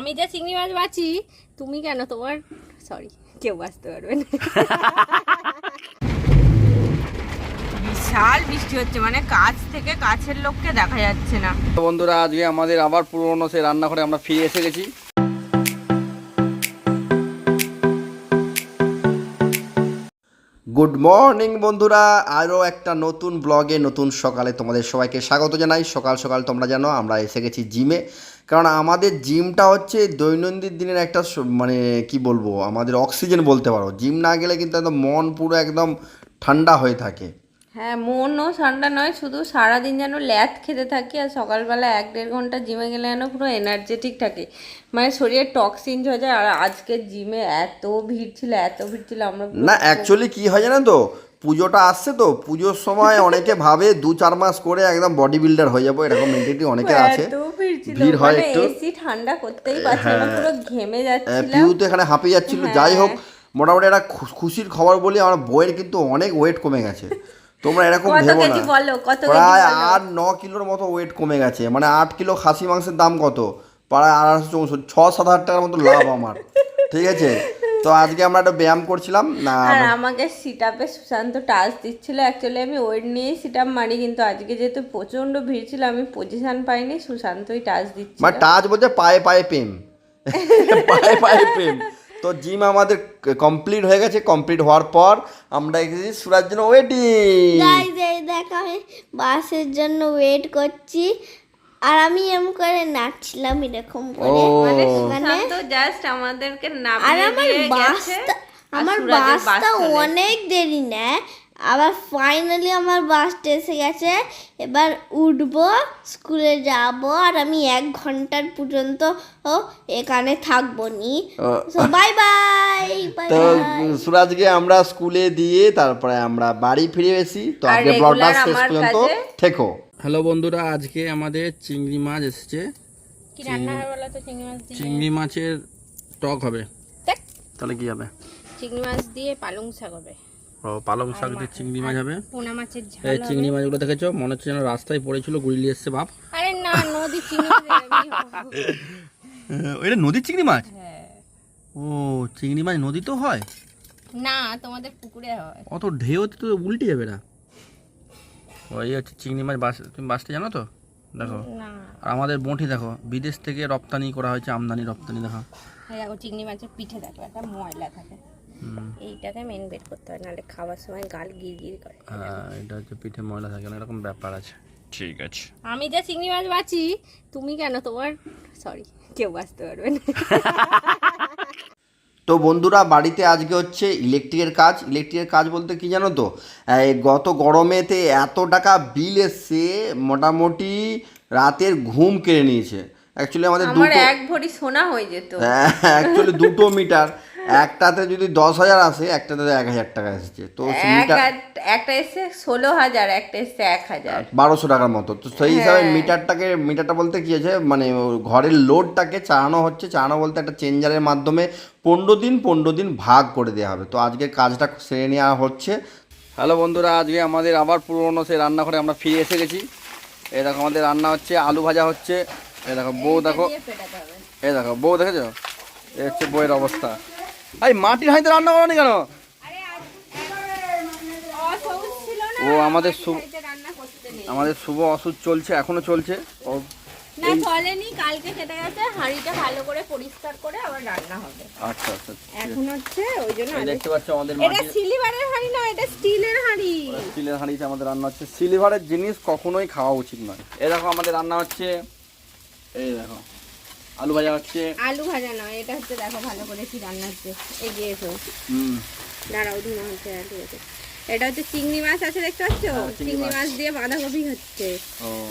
আমি যে চিংড়ি মাছ বাঁচি তুমি কেন তোমার সরি কেউ বাঁচতে পারবে না। বিশাল বৃষ্টি হচ্ছে মানে কাছ থেকে কাছের লোককে দেখা যাচ্ছে না। তো বন্ধুরা আজকে আমাদের আবার পুরোনো সেই রান্নাঘরে আমরা ফিরে এসে গেছি। গুড মর্নিং বন্ধুরা। আরও একটা নতুন ব্লগে নতুন সকালে তোমাদের সবাইকে স্বাগত জানাই। সকাল সকাল তোমরা জানো আমরা এসে গেছি জিমে। কারণ আমাদের জিমটা হচ্ছে দৈনন্দিন দিনের একটা মানে কি বলব আমাদের অক্সিজেন বলতে পারো। জিম না গেলে কিন্তু একদম মন পুরো একদম ঠান্ডা হয়ে থাকে। হ্যাঁ মনও ঠান্ডা নয় শুধু সারাদিন যেন ল্যাথ খেতে থাকি আর সকালবেলা এক দেড় ঘণ্টা জিমে গেলে যেন পুরো এনার্জেটিক থাকে। মানে শরীরে টক্সিন হয়ে যায় আর আজকে জিমে এত ভিড় ছিল এত ভিড় ছিল আমরা না অ্যাকচুয়ালি কি হয় জানো তো? পুজোটা আসছে তো পুজোর সময় অনেকে ভাবে দু চার মাস করে একদম বডি বিল্ডার হয়ে যাব এরকম মেন্টালিটি অনেকে আছে। ভিড় হয় মানে একটু। ঠান্ডা করতেই পারছি না পুরো ঘেমে আহ, পিউ তো এখানে হাঁপিয়ে যাচ্ছিল। যাই হোক মোটামুটি একটা খুশির খবর বলি আমার বইয়ের কিন্তু অনেক ওয়েট কমে গেছে। তোমরা এরকম ভেবো না। প্রায় আট ন কিলোর মতো ওয়েট কমে গেছে। মানে আট কিলো খাসি মাংসের দাম কত? প্রায় আড়াইশো চৌষট্টি ছ সাত হাজার টাকার মতো লাভ আমার। ঠিক আছে? তো আজকে আমরা একটা ব্যায়াম করছিলাম। না আর আমাকে সিটাপে সুশান্ত টাচ দিচ্ছিল। অ্যাকচুয়ালি আমি ওয়েট নিয়েই সিটাপ মারি কিন্তু আজকে যেহেতু প্রচণ্ড ভিড় ছিল আমি পজিশন পাইনি সুশান্তই টাচ দিচ্ছিল। মানে টাচ বলতে পায়ে পায়ে প্রেম পায়ে পায়ে প্রেম তো জিম আমাদের কমপ্লিট হয়ে গেছে। কমপ্লিট হওয়ার পর আমরা এসেছি সুরার জন্য ওয়েটিং গাইজ এই দেখো আমি বাসের জন্য ওয়েট করছি। আর আমি এম করে নাচছিলাম এরকম করে। মানে সুশান্ত জাস্ট আমাদেরকে নামিয়ে আমার দিয়ে গেছে। আমার বাস বাসটা অনেক দেরি নেয়। আবার ফাইনালি আমার বাসটা এসে গেছে। এবার উঠবো স্কুলে যাব আর আমি এক ঘণ্টার পর্যন্ত ও এখানে থাকব নি। বাই বাই বাই তো সুরাজকে আমরা স্কুলে দিয়ে তারপরে আমরা বাড়ি ফিরে এসেছি। তো আজকে ব্লগটা শেষ আমার পর্যন্ত থেকো। হ্যালো বন্ধুরা আজকে আমাদের চিংড়ি মাছ এসেছে। কি রান্না হবে বলো তো চিংড়ি মাছ দিয়ে? চিংড়ি মাছের টক হবে। তাহলে কি হবে? চিংড়ি মাছ দিয়ে পালং শাক হবে। ও পালং শাক দিয়ে চিংড়ি মাছ হবে? পোনা মাছের ঝাল এই চিংড়ি মাছগুলো দেখেছ? মনে হচ্ছে যেন রাস্তায় পড়েছিল এসছে বাপ। আরে না নদী চিংড়ি মাছ এটা নদীর চিংড়ি মাছ? হ্যাঁ। ও চিংড়ি মাছ নদী তো হয়? না তোমাদের পুকুরে হয়। অত ঢেউ তো উল্টে যাবে না। ওই হচ্ছে চিংড়ি মাছ বাস তুমি বাসটা জানো তো? দেখো। আর আমাদের বঁটি দেখো বিদেশ থেকে রপ্তানি করা হয়েছে আমদানি রপ্তানি দেখো। দেখো চিংড়ি মাছের পিঠে দেখো একটা ময়লা থাকে। এইটাকে মেন করতে হয় নাহলে খাওয়ার সময় গাল করে। হ্যাঁ এটা হচ্ছে পিঠে ময়লা থাকে না এরকম ব্যাপার আছে। ঠিক আছে। আমি যা চিংড়ি মাছ বাঁচি তুমি কেন তোমার সরি কেউ বাঁচতে পারবে না। তো বন্ধুরা বাড়িতে আজকে হচ্ছে ইলেকট্রিকের কাজ। ইলেকট্রিকের কাজ বলতে কি জানো তো? গত গরমেতে এত টাকা বিল এসছে মোটামুটি রাতের ঘুম কেড়ে নিয়েছে। অ্যাকচুয়ালি আমাদের দুটো এক ভরি সোনা হয়ে যেত। অ্যাকচুয়ালি দুটো মিটার একটাতে যদি দশ হাজার আসে একটাতে এক হাজার টাকা এসেছে। তো একটা এসছে ষোলো হাজার একটা এসছে এক হাজার। বারোশো টাকার মতো। তো সেই হিসাবে মিটারটাকে মিটারটা বলতে কি আছে মানে ঘরের লোডটাকে চালানো হচ্ছে। চালানো বলতে একটা চেঞ্জারের মাধ্যমে পনেরো দিন পনেরো দিন ভাগ করে দেওয়া হবে। তো আজকে কাজটা সেরে নেওয়া হচ্ছে। হ্যালো বন্ধুরা আজকে আমাদের আবার পুরোনো সেই রান্নাঘরে আমরা ফিরে এসে গেছি। এই দেখো আমাদের রান্না হচ্ছে আলু ভাজা হচ্ছে। এ দেখো বউ দেখো এ দেখো বউ দেখেছ? এ হচ্ছে বউয়ের অবস্থা। এই মাটির হাঁড়িতে রান্না করো কেন? ও আমাদের আমাদের শুভ ওষুধ চলছে এখনও চলছে। ও না চলেনি কালকে কেটে গেছে হাঁড়িটা ভালো করে পরিষ্কার করে আবার রান্না হবে। আচ্ছা আচ্ছা এখন হচ্ছে ওই জন্য দেখতে পাচ্ছ আমাদের এটা সিলিভারের হাঁড়ি না এটা স্টিলের হাঁড়ি। স্টিলের হাঁড়িতে আমাদের রান্না হচ্ছে। সিলিভারের জিনিস কখনোই খাওয়া উচিত নয়। এই দেখো আমাদের রান্না হচ্ছে এই দেখো। আলু ভাজা হচ্ছে। আলু ভাজা নয় এটা হচ্ছে দেখো ভালো করে কি রান্না হচ্ছে এগিয়ে এসো। হুম। দাঁড়াও ধুনো হচ্ছে ঠিক আছে এটা হচ্ছে চিংড়ি মাছ আছে দেখতে পাচ্ছ? হ্যাঁ, চিংড়ি মাছ। দিয়ে বাঁধাকপি হচ্ছে।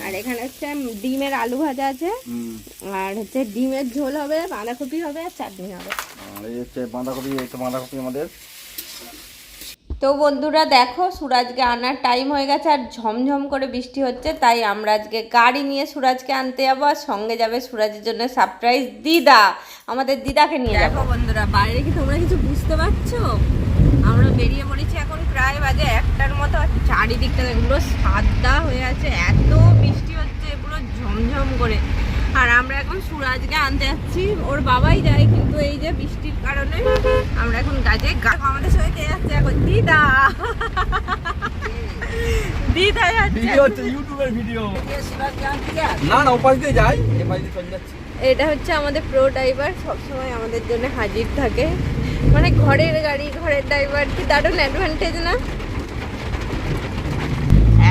আর এখানে হচ্ছে ডিমের আলু ভাজা আছে। হুম। আর হচ্ছে ডিমের ঝোল হবে বাঁধাকপি হবে আর চাটনি হবে। আর এই হচ্ছে বাঁধাকপি এই তো বাঁধাকপি আমাদের। তো বন্ধুরা দেখো, সুরাজকে আনার টাইম হয়ে গেছে আর ঝমঝম করে বৃষ্টি হচ্ছে, তাই আমরা আজকে গাড়ি নিয়ে সুরাজকে আনতে যাব আর সঙ্গে যাবে সুরাজের জন্য সারপ্রাইজ দিদা। আমাদের দিদাকে নিয়ে দেখো বন্ধুরা, বাইরে কি তোমরা কিছু বুঝতে পারছ? আমরা বেরিয়ে পড়েছি এখন প্রায় বাজে একটার মতো চারিদিকটা এগুলো সাদা হয়ে আছে, এত বৃষ্টি হচ্ছে, পুরো ঝমঝম করে। আর আমরা এখন সুরাজকে আনতে যাচ্ছি। ওর বাবাই যায় কিন্তু এই যে বৃষ্টির কারণে আমরা এখন গাছে আমাদের সঙ্গে কে যাচ্ছে? এখন দিদা। দিদা যাচ্ছে। ইউটিউবের ভিডিও। না না ওপাশ দিয়ে যাই। এপাশ দিয়ে চলে যাচ্ছি। এটা হচ্ছে আমাদের প্রো ড্রাইভার সবসময় আমাদের জন্য হাজির থাকে। মানে ঘরের গাড়ি ঘরের ড্রাইভার কি দারুণ অ্যাডভান্টেজ না?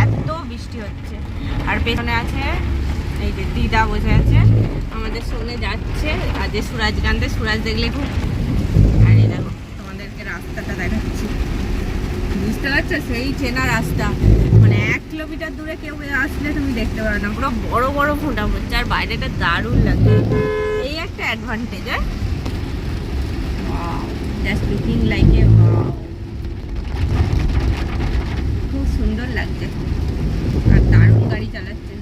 এত বৃষ্টি হচ্ছে। আর পেছনে আছে দিদা বসে আছে। আমাদের সঙ্গে যাচ্ছে। আর যে সুরাজ গান্ধে সুরাজ দেখলে খুব আর এই দেখো, তোমাদেরকে রাস্তাটা দেখাচ্ছি। বুঝতে পারছ? সেই চেনা রাস্তা। মানে এক কিলোমিটার দূরে কেউ আসলে তুমি দেখতে পারো না। পুরো বড় বড় ফোঁটা পড়ছে। আর বাইরেটা দারুণ লাগে এই একটা অ্যাডভান্টেজ হ্যাঁ? জাস্ট লুকিং লাইক এ খুব সুন্দর লাগছে। আর দারুণ গাড়ি চালাচ্ছে।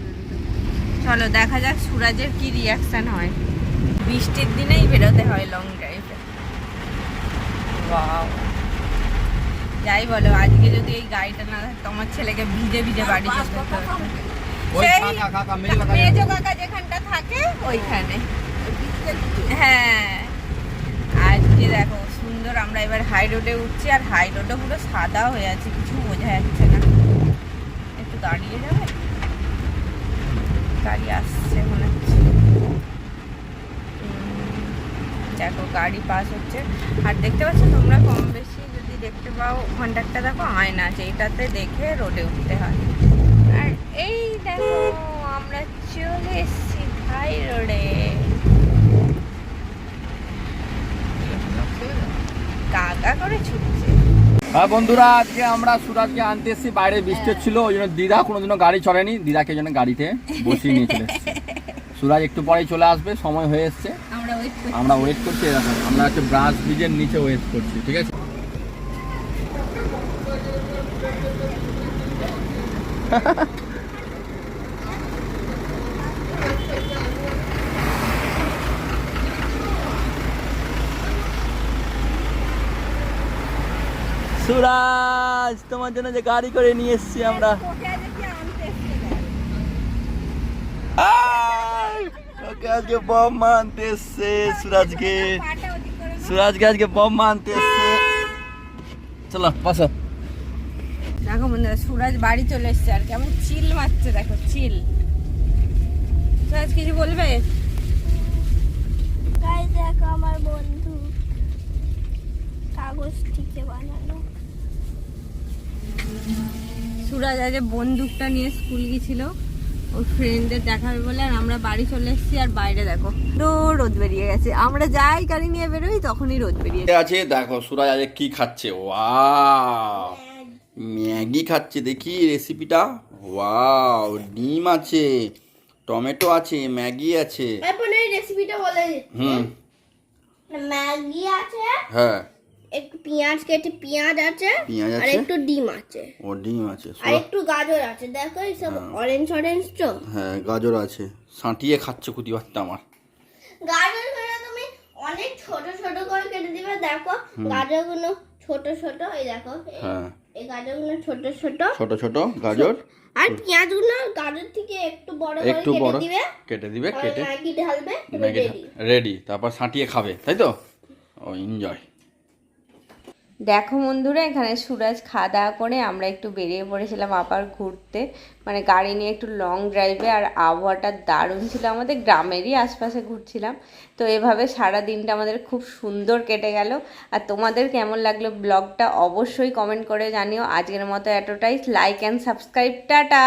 চলো দেখা যাক সুরাজের কি রিয়াকশন হয়। বৃষ্টির দিনেই বেরোতে হয় লং ড্রাইভে যাই বলো আজকে যদি এই গাড়িটা না থাকতো আমার ছেলেকে ভিজে ভিজে বাড়ি যেতে হতো। মেজো কাকা যেখানটা থাকে ওইখানে। হ্যাঁ। আজকে দেখো সুন্দর আমরা এবার হাই রোডে উঠছি আর হাই রোডে পুরো সাদা হয়ে আছে কিছু বোঝা যাচ্ছে না। একটু দাঁড়িয়ে যাবে? গাড়ি আসছে মনে হচ্ছে। দেখো, গাড়ি পাস হচ্ছে। আর দেখতে পাচ্ছ তোমরা কম বেশি যদি দেখতে পাও ঘন্টারটা দেখো আয়না আছে, এটাতে দেখে রোডে উঠতে হয়। আর এই দেখো, আমরা চলে এসেছি ভাই রোডে কাকা করে ছুটছে। হ্যাঁ বন্ধুরা আজকে আমরা সুরাজকে আনতে এসেছি। বাইরে বৃষ্টি ছিল ওই জন্য দিদা কোনোদিনও গাড়ি চড়েনি। দিদাকে জন্য গাড়িতে বসিয়ে নিয়ে চলে এসেছি। সুরাজ একটু পরেই চলে আসবে। সময় হয়ে এসছে। আমরা ওয়েট করছি। আমরা এরকম আমরা হচ্ছে ব্রাঞ্চ ব্রিজের নিচে ওয়েট করছি ঠিক আছে? সুরাজ, তোমার জন্য যে গাড়ি করে নিয়ে এসেছি আমরা! ওকে আজকে বম মানতে এসছে সুরাজকে। সুরাজকে আজকে বম মানতে এসছে। চলো পাশো দেখো বন্ধুরা, সুরাজ বাড়ি চলে এসছে আর কেমন চিল মারছে, দেখো চিল সুরাজ, কিছু বলবে গাই দেখো আমার বন্ধু কাগজ থেকে বানানো। সুরাজ আজ বন্দুকটা নিয়ে স্কুল গেছিল ওর ফ্রেন্ডদের দেখাবে বলে আর আমরা বাড়ি চলে এসেছি আর বাইরে দেখো। তো রোদ বেরিয়ে গেছে। আমরা যাই গাড়ি নিয়ে বেরোই তখনই রোদ বেরিয়ে। আছে দেখো সুরাজ আজ কি খাচ্ছে। ওয়াও! ম্যাগি খাচ্ছে দেখি রেসিপিটা ওয়াও ডিম আছে টমেটো আছে ম্যাগি আছে। এখন এই রেসিপিটা বলে হুম। ম্যাগি আছে। হ্যাঁ। পেঁয়াজ কেটে পেঁয়াজ আছে পেঁয়াজ আর আছে? একটু ডিম আছে। ও ডিম আছে আর একটু গাজর আছে। দেখো এই সব অরেঞ্জ অরেঞ্জ তো। হ্যাঁ গাজর আছে। সাঁটিয়ে খাচ্ছে কুতি বাচ্চা আমার। গাজরগুলো তুমি অনেক ছোট ছোট করে কেটে দিবে দেখো। গাজরগুলো ছোট ছোট এই দেখো হ্যাঁ। এই গাজরগুলো ছোট ছোট। ছোট ছোট গাজর? আর পেঁয়াজগুলো গাজর থেকে একটু বড় করে একটু কেটে বড় দিবে। কেটে দিবে আর কেটে। ম্যাগি ঢালবে রেডি রেডি তারপর সাঁটিয়ে খাবে তাই তো? ও এনজয় দেখো বন্ধুরা, এখানে সুরাজ খাওয়া দাওয়া করে আমরা একটু বেরিয়ে পড়েছিলাম আবার ঘুরতে। মানে গাড়ি নিয়ে একটু লং ড্রাইভে আর আবহাওয়াটা দারুণ ছিল। আমাদের গ্রামেরই আশপাশে ঘুরছিলাম। তো এভাবে সারা দিনটা আমাদের খুব সুন্দর কেটে গেল। আর তোমাদের কেমন লাগল ব্লগটা অবশ্যই কমেন্ট করে জানিও। আজকের মতো এতটাই। Like and subscribe tata!